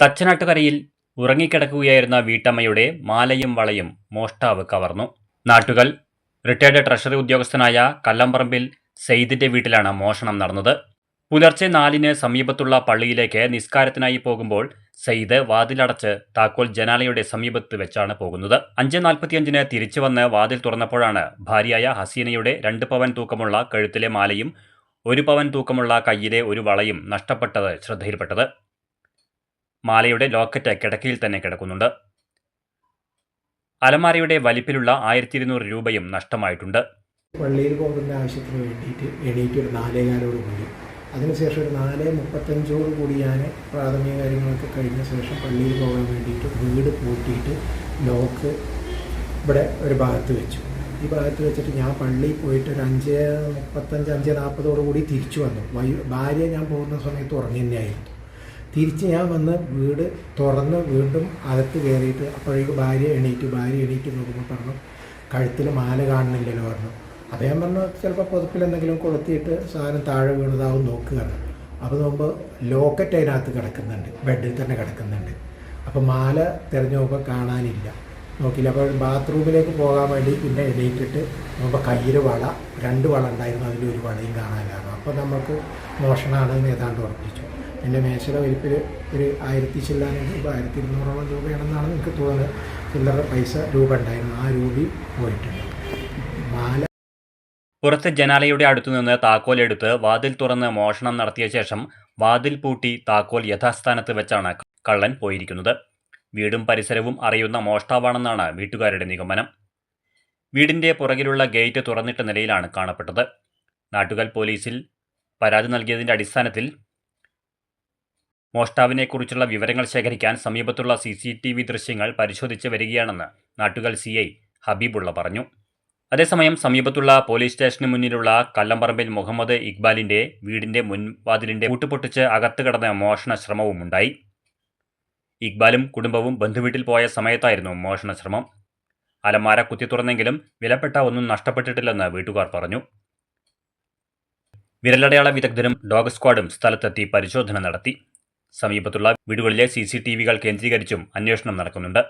തച്ചനാട്ടുകരയിൽ ഉറങ്ങിക്കിടക്കുകയായിരുന്ന വീട്ടമ്മയുടെ മാലയും വളയും മോഷ്ടാവ് കവർന്നു. നാട്ടുകൾ റിട്ടയർഡ് ട്രഷറി ഉദ്യോഗസ്ഥനായ കല്ലംപറമ്പിൽ സെയ്ദിന്റെ വീട്ടിലാണ് മോഷണം നടന്നത്. പുലർച്ചെ നാലിന് സമീപത്തുള്ള പള്ളിയിലേക്ക് നിസ്കാരത്തിനായി പോകുമ്പോൾ സെയ്ദ് വാതിലടച്ച് താക്കോൽ ജനാലയുടെ സമീപത്ത് വെച്ചാണ് പോകുന്നത്. അഞ്ച് നാൽപ്പത്തിയഞ്ചിന് തിരിച്ചു വന്ന് വാതിൽ തുറന്നപ്പോഴാണ് ഭാര്യയായ ഹസീനയുടെ രണ്ട് പവൻ തൂക്കമുള്ള കഴുത്തിലെ മാലയും ഒരു പവൻ തൂക്കമുള്ള കയ്യിലെ ഒരു വളയും നഷ്ടപ്പെട്ടത് ശ്രദ്ധയിൽപ്പെട്ടത്. മാലയുടെ ലോക്കറ്റ് കിടക്കയിൽ തന്നെ കിടക്കുന്നുണ്ട്. അലമാരയുടെ വലിപ്പിലുള്ള ആയിരത്തി ഇരുന്നൂറ് രൂപയും നഷ്ടമായിട്ടുണ്ട്. പള്ളിയിൽ പോകുന്ന ആവശ്യത്തിന് വേണ്ടിയിട്ട് എണീറ്റ് ഒരു നാലേകാലോട് കൂടി. അതിനുശേഷം ഒരു നാല് മുപ്പത്തഞ്ചോട് കൂടി ഞാൻ പ്രാഥമിക കാര്യങ്ങളൊക്കെ കഴിഞ്ഞ ശേഷം പള്ളിയിൽ പോകാൻ വേണ്ടിയിട്ട് വീട് പൂട്ടിയിട്ട് ലോക്ക് ഇവിടെ ഒരു ഭാഗത്ത് വെച്ചു. ഈ ഭാഗത്ത് വെച്ചിട്ട് ഞാൻ പള്ളിയിൽ പോയിട്ട് ഒരു അഞ്ച് മുപ്പത്തഞ്ച് അഞ്ച് നാൽപ്പതോട് കൂടി തിരിച്ചു വന്നു. ഭാര്യ ഞാൻ പോകുന്ന സമയത്ത് ഉറങ്ങി തന്നെയായിരുന്നു. തിരിച്ച് ഞാൻ വന്ന് വീട് തുറന്ന് വീണ്ടും അകത്ത് കയറിയിട്ട് അപ്പോഴേക്ക് ഭാര്യ എണീറ്റ് ഭാര്യ എണീറ്റ് നോക്കുമ്പോൾ പറഞ്ഞു കഴുത്തിൽ മാല കാണുന്നില്ലല്ലോ പറഞ്ഞു. ഞാൻ പറഞ്ഞു ചിലപ്പോൾ പുതപ്പിൽ എന്തെങ്കിലും കൊളുത്തിയിട്ട് സാധനം താഴെ വീണതാവും നോക്കുകയാണ് അപ്പോൾ നോക്കുമ്പോൾ ലോക്കറ്റ് അതിനകത്ത് കിടക്കുന്നുണ്ട് ബെഡിൽ തന്നെ കിടക്കുന്നുണ്ട്. അപ്പോൾ മാല തിരഞ്ഞു നോക്കുമ്പോൾ കാണാനില്ല. നോക്കിയില്ല അപ്പോൾ ബാത്റൂമിലേക്ക് പോകാൻ വേണ്ടി പിന്നെ എണീറ്റിട്ട് നോക്കുമ്പോൾ കയ്യിൽ വള രണ്ട് വള ഉണ്ടായിരുന്നു അതിലൊരു വളയും കാണാനില്ല അപ്പോൾ നമുക്ക് മോഷണമാണെന്ന് ഏതാണ്ട് ഉറപ്പിച്ചു. എന്റെ മേശയുടെ വലിപ്പിൽ ഒരു ആയിരത്തി ചില്ലാനും രൂപ ആയിരത്തി ഇരുന്നൂറോളം രൂപയാണെന്നാണ് എനിക്ക് തോന്നുന്നത്. ചില്ലറ പൈസ രൂപ ഉണ്ടായിരുന്നു. ആ രൂപയും പോയിട്ടുണ്ട്. മാല പുറത്തെ ജനാലയുടെ അടുത്തുനിന്ന് താക്കോൽ എടുത്ത് വാതിൽ തുറന്ന് മോഷണം നടത്തിയ ശേഷം വാതിൽ പൂട്ടി താക്കോൽ യഥാസ്ഥാനത്ത് വെച്ചാണ് കള്ളൻ പോയിരിക്കുന്നത്. വീടും പരിസരവും അറിയുന്ന മോഷ്ടാവാണെന്നാണ് വീട്ടുകാരുടെ നിഗമനം. വീടിന്റെ പുറകിലുള്ള ഗേറ്റ് തുറന്നിട്ട നിലയിലാണ് കാണപ്പെട്ടത്. നാട്ടുകാൽ പോലീസിൽ പരാതി നൽകിയതിന്റെ അടിസ്ഥാനത്തിൽ മോഷ്ടാവിനെക്കുറിച്ചുള്ള വിവരങ്ങൾ ശേഖരിക്കാൻ സമീപത്തുള്ള സി സി ടി വി ദൃശ്യങ്ങൾ പരിശോധിച്ച് വരികയാണെന്ന് നാട്ടുകാർ സി ഐ ഹബീബുള്ള പറഞ്ഞു. അതേസമയം സമീപത്തുള്ള പോലീസ് സ്റ്റേഷന് മുന്നിലുള്ള കല്ലമ്പറമ്പിൽ മുഹമ്മദ് ഇക്ബാലിന്റെ വീടിന്റെ മുൻവാതിലിന്റെ കൂട്ടുപൊട്ടിച്ച് അകത്ത് കടന്ന മോഷണ ശ്രമവും ഉണ്ടായി ഇക്ബാലും കുടുംബവും ബന്ധുവീട്ടിൽ പോയ സമയത്തായിരുന്നു മോഷണശ്രമം. അലമാര കുത്തി തുറന്നെങ്കിലും വിലപ്പെട്ട ഒന്നും നഷ്ടപ്പെട്ടിട്ടില്ലെന്ന് വീട്ടുകാർ പറഞ്ഞു. വിരലടയാള വിദഗ്ധരും ഡോഗ് സ്ക്വാഡും സ്ഥലത്തെത്തി പരിശോധന നടത്തി. സമീപത്തുള്ള വീടുകളിലെ സി കേന്ദ്രീകരിച്ചും അന്വേഷണം നടക്കുന്നുണ്ട്